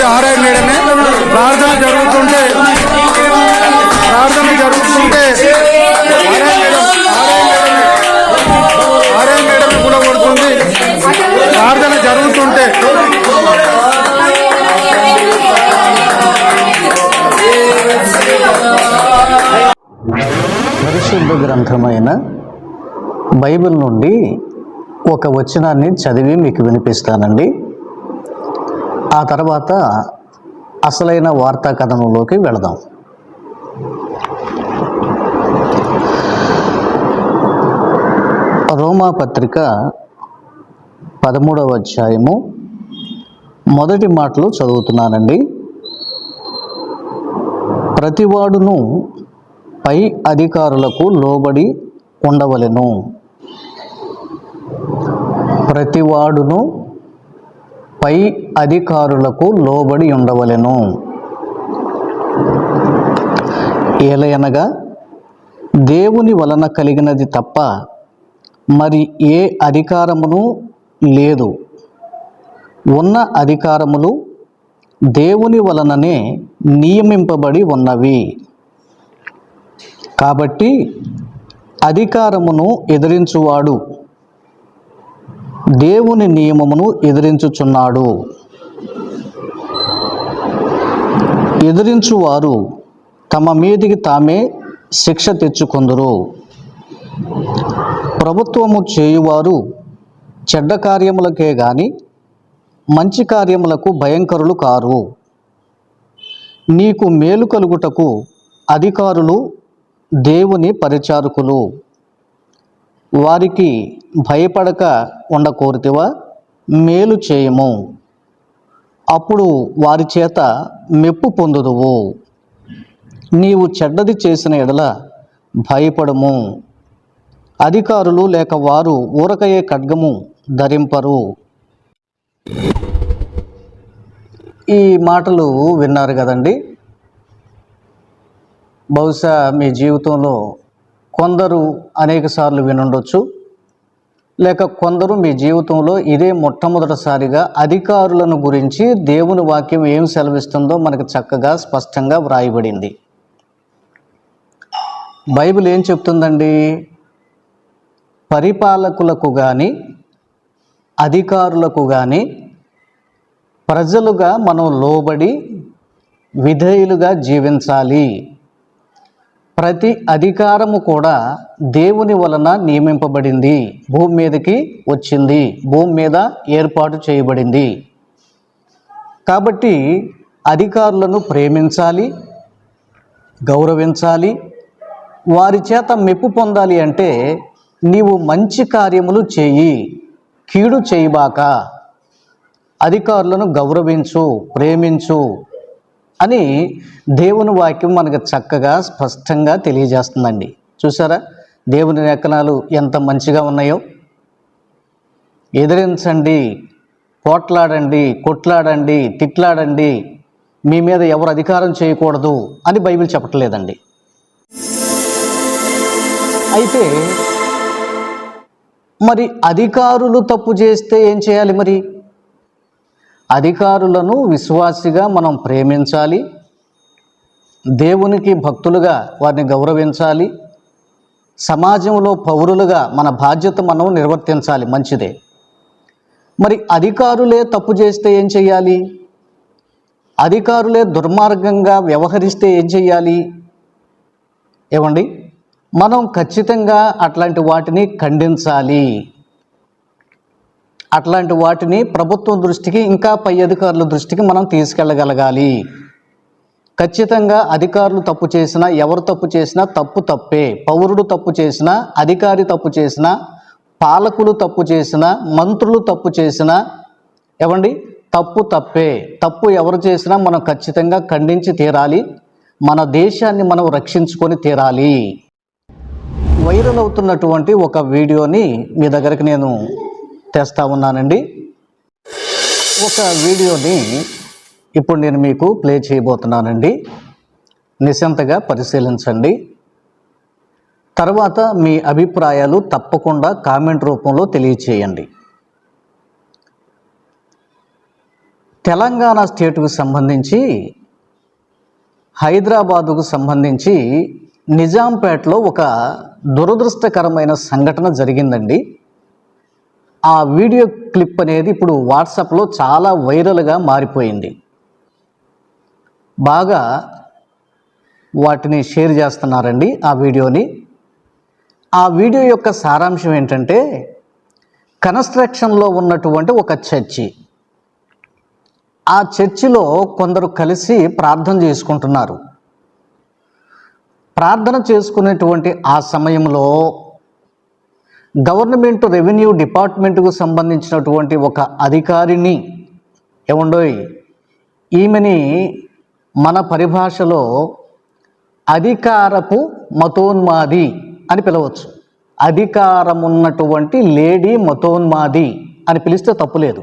జరుగుతుంది ఆరాయణ మేడమే ప్రార్థన జరుగుతుంటే ప్రార్థన జరుగుతుంటే ఆరాయణ మేడం ఆర్ఐ ప్రార్థన జరుగుతుంటే. పరిశుద్ధ గ్రంథమైన బైబిల్ నుండి ఒక వచనాన్ని చదివి మీకు వినిపిస్తానండి. ఆ తర్వాత అసలైన వార్తా కథనంలోకి వెళదాం. రోమా పత్రిక పదమూడవ అధ్యాయము. మొదటి మాటలు చదువుతున్నానండి. ప్రతివాడును పై అధికారులకు లోబడి ఉండవలెను. ప్రతివాడును పై అధికారులకు లోబడి ఉండవలెను. ఏలయనగా దేవుని వలన కలిగినది తప్ప మరి ఏ అధికారమును లేదు. ఉన్న అధికారములు దేవుని వలననే నియమింపబడి ఉన్నవి. కాబట్టి అధికారమును ఎదిరించువాడు దేవుని నియమమును ఎదిరించుచున్నాడు. ఎదిరించువారు తమ మీదికి తామే శిక్ష తెచ్చుకొందురు. ప్రభుత్వము చేయువారు చెడ్డ కార్యములకే గాని మంచి కార్యములకు భయంకరులు కారు. నీకు మేలు కలుగుటకు అధికారులు దేవుని పరిచారకులు. వారికి భయపడక ఉండకూరితివా మేలు చేయము. అప్పుడు వారి చేత మెప్పు పొందుదువు. నీవు చెడ్డది చేసిన ఎడల భయపడము. అధికారులు లేక వారు ఊరకయ్యే ఖడ్గము ధరింపరు. ఈ మాటలు విన్నారు కదండి. బహుశా మీ జీవితంలో కొందరు అనేక సార్లు వినుండొచ్చు. లేక కొందరు మీ జీవితంలో ఇదే మొట్టమొదటిసారిగా అధికారులను గురించి దేవుని వాక్యం ఏం సెలవిస్తుందో మనకు చక్కగా స్పష్టంగా వ్రాయబడింది. బైబిల్ ఏం చెప్తుందండి? పరిపాలకులకు కానీ అధికారులకు కానీ ప్రజలుగా మనం లోబడి విధేయులుగా జీవించాలి. ప్రతి అధికారము కూడా దేవుని వలన నియమింపబడింది. భూమి మీదకి వచ్చింది. భూమి మీద ఏర్పాటు చేయబడింది. కాబట్టి అధికారులను ప్రేమించాలి గౌరవించాలి. వారి చేత మెప్పు పొందాలి అంటే నీవు మంచి కార్యములు చేయి కీడు చేయబాక. అధికారులను గౌరవించు ప్రేమించు. అని దేవుని వాక్యం మనకు చక్కగా స్పష్టంగా తెలియజేస్తుందండి. చూసారా? దేవుని లేఖనాలు ఎంత మంచిగా ఉన్నాయో? ఎదిరించండి పోట్లాడండి కొట్లాడండి తిట్లాడండి మీ మీద ఎవరు అధికారం చేయకూడదు అని బైబిల్ చెప్పట్లేదండి. అయితే మరి అధికారులు తప్పు చేస్తే ఏం చేయాలి మరి? అధికారులను విశ్వాసిగా మనం ప్రేమించాలి. దేవునికి భక్తులుగా వారిని గౌరవించాలి. సమాజంలో పౌరులుగా మన బాధ్యత మనం నిర్వర్తించాలి. మంచిదే. మరి అధికారులే తప్పు చేస్తే ఏం చేయాలి అధికారులే దుర్మార్గంగా వ్యవహరిస్తే ఏం చేయాలి ఏమండి? మనం ఖచ్చితంగా అట్లాంటి వాటిని ఖండించాలి. అట్లాంటి వాటిని ప్రభుత్వం దృష్టికి ఇంకా పై అధికారుల దృష్టికి మనం తీసుకెళ్ళగలగాలి. ఖచ్చితంగా అధికారులు తప్పు చేసినా ఎవరు తప్పు చేసినా తప్పు తప్పే. పౌరుడు తప్పు చేసినా అధికారి తప్పు చేసినా పాలకులు తప్పు చేసినా మంత్రులు తప్పు చేసినా ఏమండి? తప్పు తప్పే. తప్పు ఎవరు చేసినా మనం ఖచ్చితంగా ఖండించి తీరాలి. మన దేశాన్ని మనం రక్షించుకొని తీరాలి. వైరల్ అవుతున్నటువంటి ఒక వీడియోని మీ దగ్గరికి నేను తెస్తా ఉన్నానండి. ఒక వీడియోని ఇప్పుడు నేను మీకు ప్లే చేయబోతున్నానండి. నిశంతగా పరిశీలించండి. తర్వాత మీ అభిప్రాయాలు తప్పకుండా కామెంట్ రూపంలో తెలియచేయండి. తెలంగాణ స్టేట్కు సంబంధించి హైదరాబాదుకు సంబంధించి నిజాంపేటలో ఒక దురదృష్టకరమైన సంఘటన జరిగిందండి. ఆ వీడియో క్లిప్ అనేది ఇప్పుడు వాట్సాప్లో చాలా వైరల్గా మారిపోయింది. బాగా వాటిని షేర్ చేస్తున్నారండి ఆ వీడియోని. ఆ వీడియో యొక్క సారాంశం ఏంటంటే కన్స్ట్రక్షన్లో ఉన్నటువంటి ఒక చర్చి. ఆ చర్చిలో కొందరు కలిసి ప్రార్థన చేసుకుంటున్నారు. ప్రార్థన చేసుకునేటువంటి ఆ సమయంలో గవర్నమెంట్ రెవెన్యూ డిపార్ట్మెంట్కు సంబంధించినటువంటి ఒక అధికారిని ఏముండో ఈమెని మన పరిభాషలో అధికారపు మతోన్మాది అని పిలవచ్చు. అధికారం ఉన్నటువంటి లేడీ మతోన్మాది అని పిలిస్తే తప్పులేదు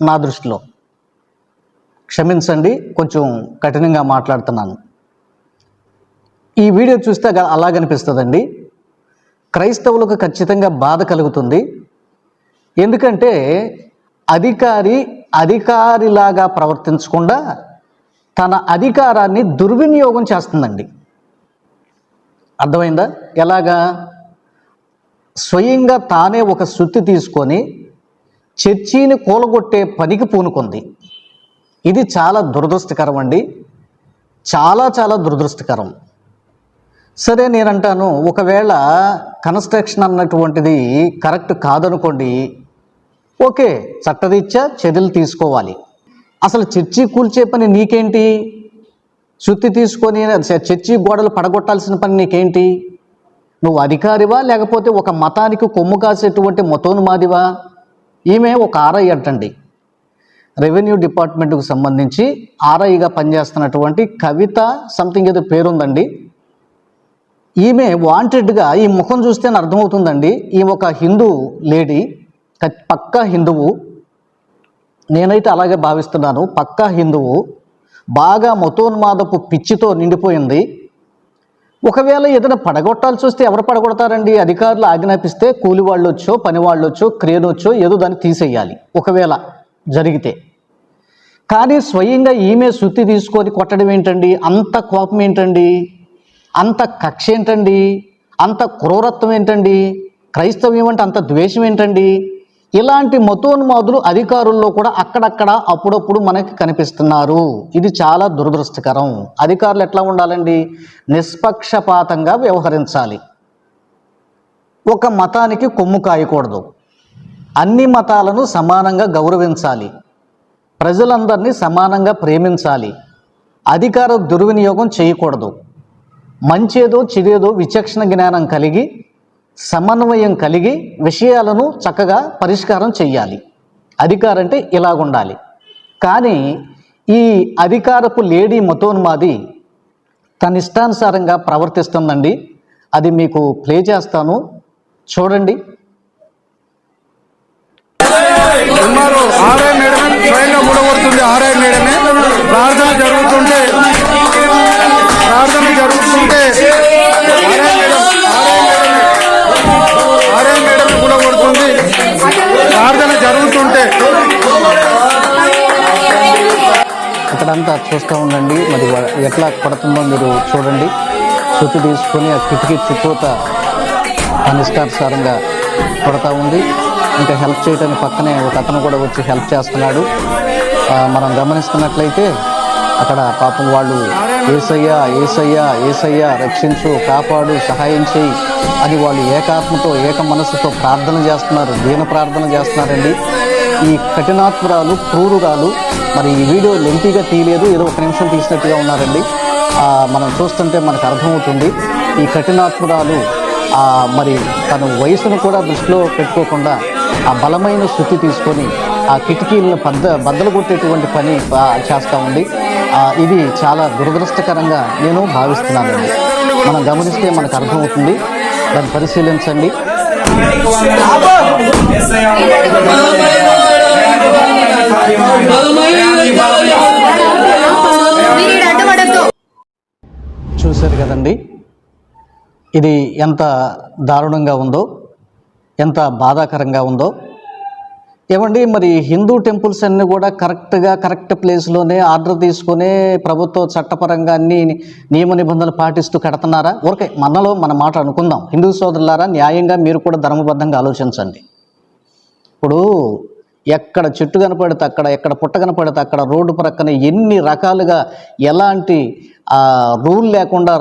నా దృష్టిలో. క్షమించండి కొంచెం కఠినంగా మాట్లాడుతున్నాను. ఈ వీడియో చూస్తే అలా కనిపిస్తుందండి క్రైస్తవులకు ఖచ్చితంగా బాధ కలుగుతుంది. ఎందుకంటే అధికారి అధికారిలాగా ప్రవర్తించకుండా తన అధికారాన్ని దుర్వినియోగం చేస్తుందండి. అర్థమైందా? ఎలాగా? స్వయంగా తానే ఒక శుద్ధి తీసుకొని చర్చిని కూలగొట్టే పనికి పూనుకుంది. ఇది చాలా దురదృష్టకరం అండి. చాలా చాలా దురదృష్టకరం. సరే నేనంటాను ఒకవేళ కన్స్ట్రక్షన్ అన్నటువంటిది కరెక్ట్ కాదనుకోండి ఓకే చట్టరీత్యా చర్యలు తీసుకోవాలి. అసలు చర్చి కూల్చే పని నీకేంటి? శుద్ధి తీసుకొని చర్చి గోడలు పడగొట్టాల్సిన పని నీకేంటి? నువ్వు అధికారివా లేకపోతే ఒక మతానికి కొమ్ము కాసేటువంటి మతోన్మాదివా? ఈమె ఒక ఆర్ఐ అంటండి. రెవెన్యూ డిపార్ట్మెంట్కు సంబంధించి ఆర్ఐగా పనిచేస్తున్నటువంటి కవిత సంథింగ్ ఏదో పేరుందండి. ఈమె వాంటెడ్గా ఈ ముఖం చూస్తేనే అర్థమవుతుందండి. ఈమె ఒక హిందూ లేడీ పక్కా హిందువు. నేనైతే అలాగే భావిస్తున్నాను. పక్కా హిందువు. బాగా మతోన్మాదపు పిచ్చితో నిండిపోయింది. ఒకవేళ ఏదైనా పడగొట్టాల్సి వస్తే ఎవరు పడగొడతారండి? అధికారులు ఆజ్ఞాపిస్తే కూలి వాళ్ళు వచ్చో పని వాళ్ళు వచ్చో క్రేన్ వచ్చో ఏదో దాన్ని తీసేయాలి. ఒకవేళ జరిగితే. కానీ స్వయంగా ఈమె శుద్ధి తీసుకొని కొట్టడం ఏంటండి? అంత కోపం ఏంటండి? అంత కక్ష ఏంటండి? అంత క్రూరత్వం ఏంటండి? క్రైస్తవ్యం అంటే అంత ద్వేషం ఏంటండి? ఇలాంటి మతోన్మాదులు అధికారుల్లో కూడా అక్కడక్కడ అప్పుడప్పుడు మనకి కనిపిస్తున్నారు. ఇది చాలా దురదృష్టకరం. అధికారులు ఎట్లా ఉండాలండి? నిష్పక్షపాతంగా వ్యవహరించాలి. ఒక మతానికి కొమ్ము కాయకూడదు. అన్ని మతాలను సమానంగా గౌరవించాలి. ప్రజలందరినీ సమానంగా ప్రేమించాలి. అధికార దుర్వినియోగం చేయకూడదు. మంచేదో చెడేదో విచక్షణ జ్ఞానం కలిగి సమన్వయం కలిగి విషయాలను చక్కగా పరిష్కారం చెయ్యాలి. అధికారం అంటే ఇలాగుండాలి. కానీ ఈ అధికారపు లేడీ మతోన్మాది తన ఇష్టానుసారంగా ప్రవర్తిస్తుందండి. అది మీకు ప్లే చేస్తాను. చూడండి. ఉన్నారు ఆర్ఐ మేడమే స్వయంగా మూడగొడుతుంది ఆర్ఐ మేడమే. ప్రార్థన జరుగుతుంటే ప్రార్థన జరుగుతుంటే ఆర్ఐ మేడం ఆర్ఐ ప్రార్థన జరుగుతుంటే. ఇక్కడంతా చూస్తూ ఉండండి. మరి ఎట్లా పడుతుందో మీరు చూడండి. చుట్టూ తీసుకొని ఆ కిటికీ చుట్టూత అనిష్టానుసారంగా కొడతా ఉంది. ఇంకా హెల్ప్ చేయడానికి పక్కనే ఒక అతను కూడా వచ్చి హెల్ప్ చేస్తున్నాడు. మనం గమనిస్తున్నట్లయితే అక్కడ పాపం వాళ్ళు ఏసయ్యా ఏసయ్యా ఏసయ్యా రక్షించు కాపాడు సహాయం చేయి అని వాళ్ళు ఏకాత్మతో ఏక మనసుతో ప్రార్థన చేస్తున్నారు దీన ప్రార్థన చేస్తున్నారండి. ఈ కఠినాత్మురాలు క్రూరురాలు మరి ఈ వీడియో లెంతీగా తీయలేదు ఏదో ఒక నిమిషం తీసినట్టుగా ఉన్నారండి. మనం చూస్తుంటే మనకు అర్థమవుతుంది ఈ కఠినాత్మురాలు మరి తన వయసును కూడా దృష్టిలో పెట్టుకోకుండా ఆ బలమైన శుద్ధి తీసుకొని ఆ కిటికీలను బద్ద బద్దలు కొట్టేటువంటి పని చేస్తూ ఉంది. ఇది చాలా దురదృష్టకరంగా నేను భావిస్తున్నాను. మనం గమనిస్తే మనకు అర్థమవుతుంది. దాన్ని పరిశీలించండి. చూశారు కదండి. ఇది ఎంత దారుణంగా ఉందో ఎంత బాధాకరంగా ఉందో ఏమండి మరి హిందూ టెంపుల్స్ అన్నీ కూడా కరెక్ట్గా కరెక్ట్ ప్లేస్లోనే ఆర్డర్ తీసుకునే ప్రభుత్వ చట్టపరంగా అన్ని నియమ నిబంధనలు పాటిస్తూ కడుతున్నారా? ఓకే మనలో మన మాట అనుకుందాం. హిందూ సోదరులారా న్యాయంగా మీరు కూడా ధర్మబద్ధంగా ఆలోచించండి. ఇప్పుడు ఎక్కడ చెట్టు కనపడితే అక్కడ ఎక్కడ పుట్ట కనపడితే అక్కడ రోడ్డు ప్రక్కన ఎన్ని రకాలుగా ఎలాంటి రూల్ లేకుండా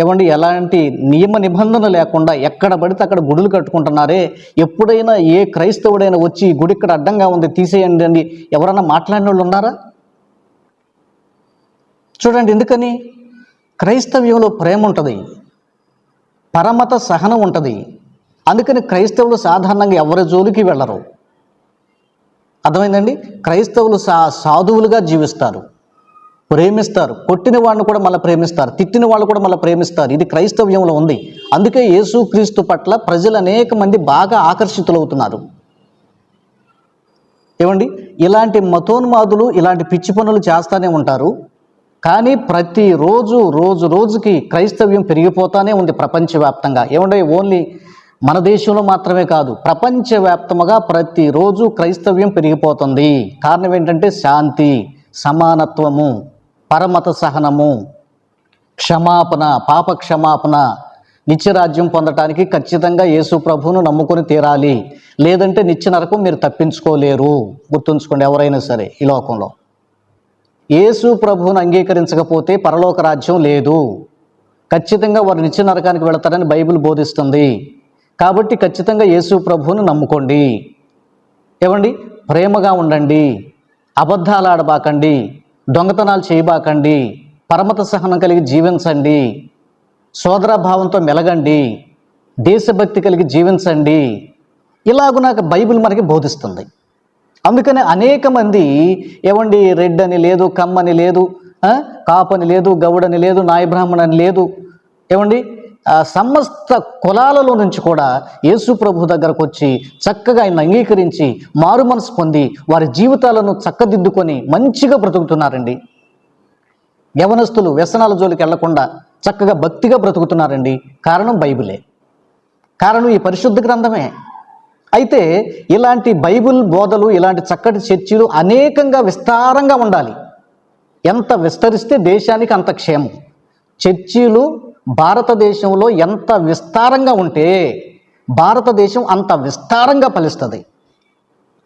ఏమండి ఎలాంటి నియమ నిబంధన లేకుండా ఎక్కడ పడితే అక్కడ గుడులు కట్టుకుంటున్నారే. ఎప్పుడైనా ఏ క్రైస్తవుడైనా వచ్చి గుడి ఇక్కడ అడ్డంగా ఉంది తీసేయండి అని ఎవరైనా మాట్లాడిన వాళ్ళు ఉన్నారా? చూడండి ఎందుకని? క్రైస్తవ్యంలో ప్రేమ ఉంటుంది పరమత సహనం ఉంటుంది. అందుకని క్రైస్తవులు సాధారణంగా ఎవరి జోలికి వెళ్ళరు. అర్థమైందండి? క్రైస్తవులు సా సాధువులుగా జీవిస్తారు. ప్రేమిస్తారు. కొట్టిన వాళ్ళు కూడా మళ్ళీ ప్రేమిస్తారు. తిట్టిన వాళ్ళు కూడా మళ్ళీ ప్రేమిస్తారు. ఇది క్రైస్తవ్యంలో ఉంది. అందుకే యేసుక్రీస్తు పట్ల ప్రజలు అనేక మంది బాగా ఆకర్షితులవుతున్నారు. ఏమండి? ఇలాంటి మతోన్మాదులు ఇలాంటి పిచ్చి పనులు చేస్తూనే ఉంటారు. కానీ ప్రతిరోజు రోజు రోజుకి క్రైస్తవ్యం పెరిగిపోతూనే ఉంది ప్రపంచవ్యాప్తంగా. ఏమంటే ఓన్లీ మన దేశంలో మాత్రమే కాదు ప్రపంచవ్యాప్తముగా ప్రతిరోజు క్రైస్తవ్యం పెరిగిపోతుంది. కారణం ఏంటంటే శాంతి సమానత్వము పరమత సహనము క్షమాపణ పాప క్షమాపణ నిత్యరాజ్యం పొందటానికి ఖచ్చితంగా యేసు ప్రభువును నమ్ముకొని తీరాలి. లేదంటే నిత్య నరకం మీరు తప్పించుకోలేరు. గుర్తుంచుకోండి ఎవరైనా సరే ఈ లోకంలో. యేసు ప్రభువును అంగీకరించకపోతే పరలోక రాజ్యం లేదు. ఖచ్చితంగా వారు నిత్య నరకానికి వెళతారని బైబిల్ బోధిస్తుంది. కాబట్టి ఖచ్చితంగా యేసు ప్రభువును నమ్ముకోండి. ఏమండి? ప్రేమగా ఉండండి. అబద్ధాలు ఆడబాకండి. దొంగతనాలు చేయబాకండి. పరమత సహనం కలిగి జీవించండి. సోదరాభావంతో మెలగండి. దేశభక్తి కలిగి జీవించండి. ఇలాగ నాకు బైబిల్ మనకి బోధిస్తుంది. అందుకనే అనేక మంది ఏమండి రెడ్ అని లేదు కమ్మని లేదు కాపని లేదు గౌడని లేదు నాయ లేదు. ఏమండి? సమస్త కులాలలో నుంచి కూడా యేసు ప్రభు దగ్గరకు వచ్చి చక్కగా ఆయన అంగీకరించి మారు మనసు పొంది వారి జీవితాలను చక్కదిద్దుకొని మంచిగా బ్రతుకుతున్నారండి. యవనస్తులు వ్యసనాల జోలికి వెళ్ళకుండా చక్కగా భక్తిగా బ్రతుకుతున్నారండి. కారణం బైబిలే. కారణం ఈ పరిశుద్ధ గ్రంథమే. అయితే ఇలాంటి బైబిల్ బోధలు ఇలాంటి చక్కటి చర్చిలు అనేకంగా విస్తారంగా ఉండాలి. ఎంత విస్తరిస్తే దేశానికి అంత క్షేమం. చర్చీలు భారతదేశంలో ఎంత విస్తారంగా ఉంటే భారతదేశం అంత విస్తారంగా ఫలిస్తుంది.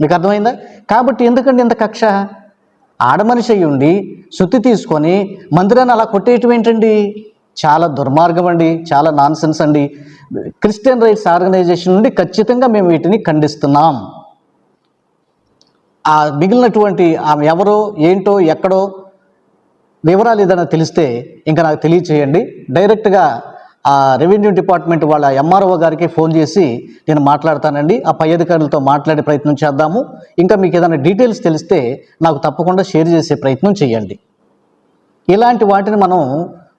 మీకు అర్థమైందా? కాబట్టి ఎందుకండి ఇంత కక్ష? ఆడమనిషి అయి ఉండి శుద్ధి తీసుకొని మందిరాన్ని అలా కొట్టేయటం ఏంటండి? చాలా దుర్మార్గం అండి చాలా నాన్సెన్స్ అండి. క్రిస్టియన్ రైట్స్ ఆర్గనైజేషన్ నుండి ఖచ్చితంగా మేము వీటిని ఖండిస్తున్నాం. ఆ మిగిలినటువంటి ఆమె ఎవరో ఏంటో ఎక్కడో వివరాలు ఏదైనా తెలిస్తే ఇంకా నాకు తెలియచేయండి. డైరెక్ట్గా ఆ రెవెన్యూ డిపార్ట్మెంట్ వాళ్ళ ఎంఆర్ఓ గారికి ఫోన్ చేసి నేను మాట్లాడతానండి. ఆ పై అధికారులతో మాట్లాడే ప్రయత్నం చేద్దాము. ఇంకా మీకు ఏదైనా డీటెయిల్స్ తెలిస్తే నాకు తప్పకుండా షేర్ చేసే ప్రయత్నం చేయండి. ఇలాంటి వాటిని మనం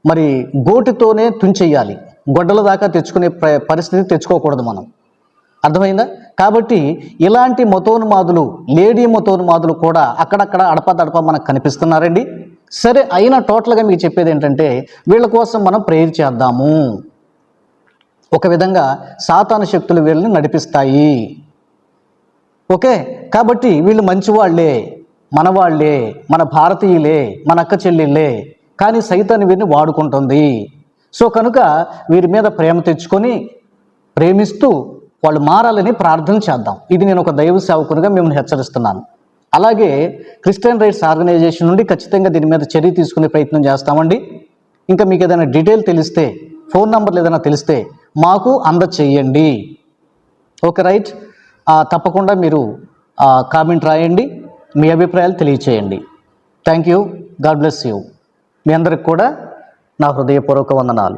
మరి గోటితోనే తుంచెయ్యాలి గొడ్డల దాకా తెచ్చుకునే పరిస్థితి తెచ్చుకోకూడదు మనం. అర్థమైందా? కాబట్టి ఇలాంటి మతోన్మాదులు లేడీ మతోన్మాదులు కూడా అక్కడక్కడ అడపదడప మనకు కనిపిస్తున్నారండి. సరే అయినా టోటల్గా మీకు చెప్పేది ఏంటంటే వీళ్ళ కోసం మనం ప్రేయర్ చేద్దాము. ఒక విధంగా సాతాన శక్తులు వీళ్ళని నడిపిస్తాయి. ఓకే? కాబట్టి వీళ్ళు మంచివాళ్ళే మనవాళ్ళే మన భారతీయులే మన అక్క చెల్లెళ్ళే. కానీ సైతాన్ని వీరిని వాడుకుంటుంది. సో కనుక వీరి మీద ప్రేమ తెచ్చుకొని ప్రేమిస్తూ వాళ్ళు మారాలని ప్రార్థన చేద్దాం. ఇది నేను ఒక దైవ సేవకునిగా మిమ్మల్ని హెచ్చరిస్తున్నాను. అలాగే క్రిస్టియన్ రైట్స్ ఆర్గనైజేషన్ నుండి ఖచ్చితంగా దీని మీద చర్య తీసుకునే ప్రయత్నం చేస్తామండి. ఇంకా మీకు ఏదైనా డీటెయిల్ తెలిస్తే ఫోన్ నంబర్లు ఏదైనా తెలిస్తే మాకు అందచేయండి. Okay right? తప్పకుండా మీరు కామెంట్ రాయండి మీ అభిప్రాయాలు తెలియచేయండి. Thank you. God bless you. మీ అందరికి కూడా నా హృదయపూర్వక వందనాలు.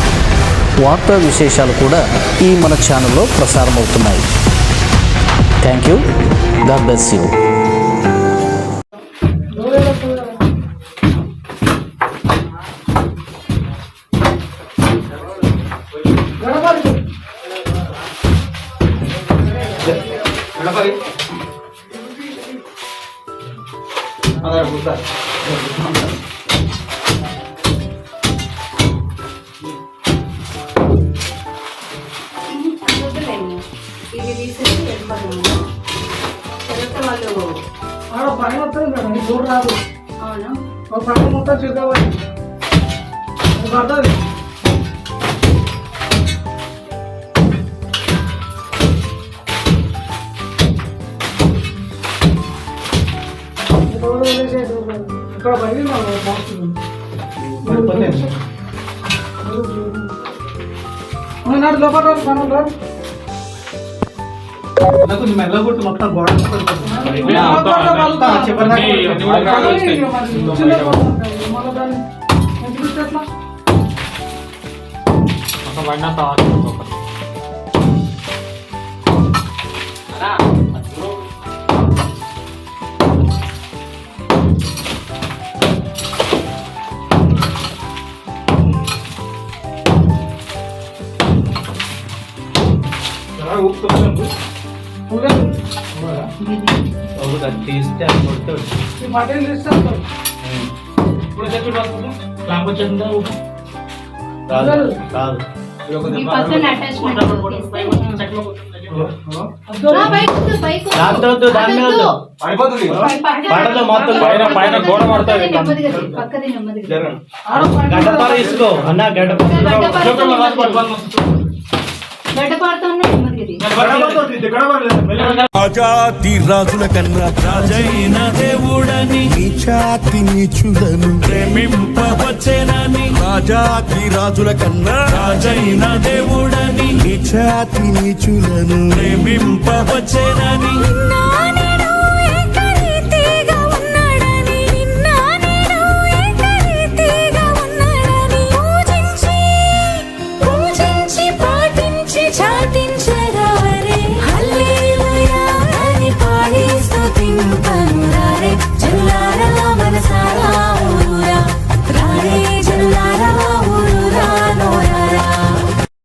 వార్తా విశేషాలు కూడా ఈ మన ఛానల్లో ప్రసారం అవుతున్నాయి thank you God bless you తీసేసి వెళ్ళిపోతాము తర్వాత వాళ్ళు ఆడ పని మొత్తం కదా నీకు చూడు రాదు అవునా ఒక పని మొత్తం పడుతుంది ఇక్కడ బాక్స్ నాడు లోపల రాదు, పని రాదు. కొంచెం మెల్లగొట్టు మొత్తం గోడ తీస్తే కొడుతాడు బట్టలు తీస్తాను కాదు కాదు. వద్దు, దాని మీద వద్దు. పడిపోతుంది. పడదు మొత్తం. పైన పైన గోడ పడుతుంది. గడ్డపార తీసుకో. అన్న నెమ్మదిగా తీ. గడ్డపారతోనే నెమ్మదిగా తీ. రాజాతి రాజుల కన్నా రాజైన దేవుడని నీచాతి నీచులను ప్రేమింపవచ్చేనని రాజాతి రాజుల కన్నా రాజైన దేవుడని నీచాతి నీచులను ప్రేమింపవచ్చేనని I don't know.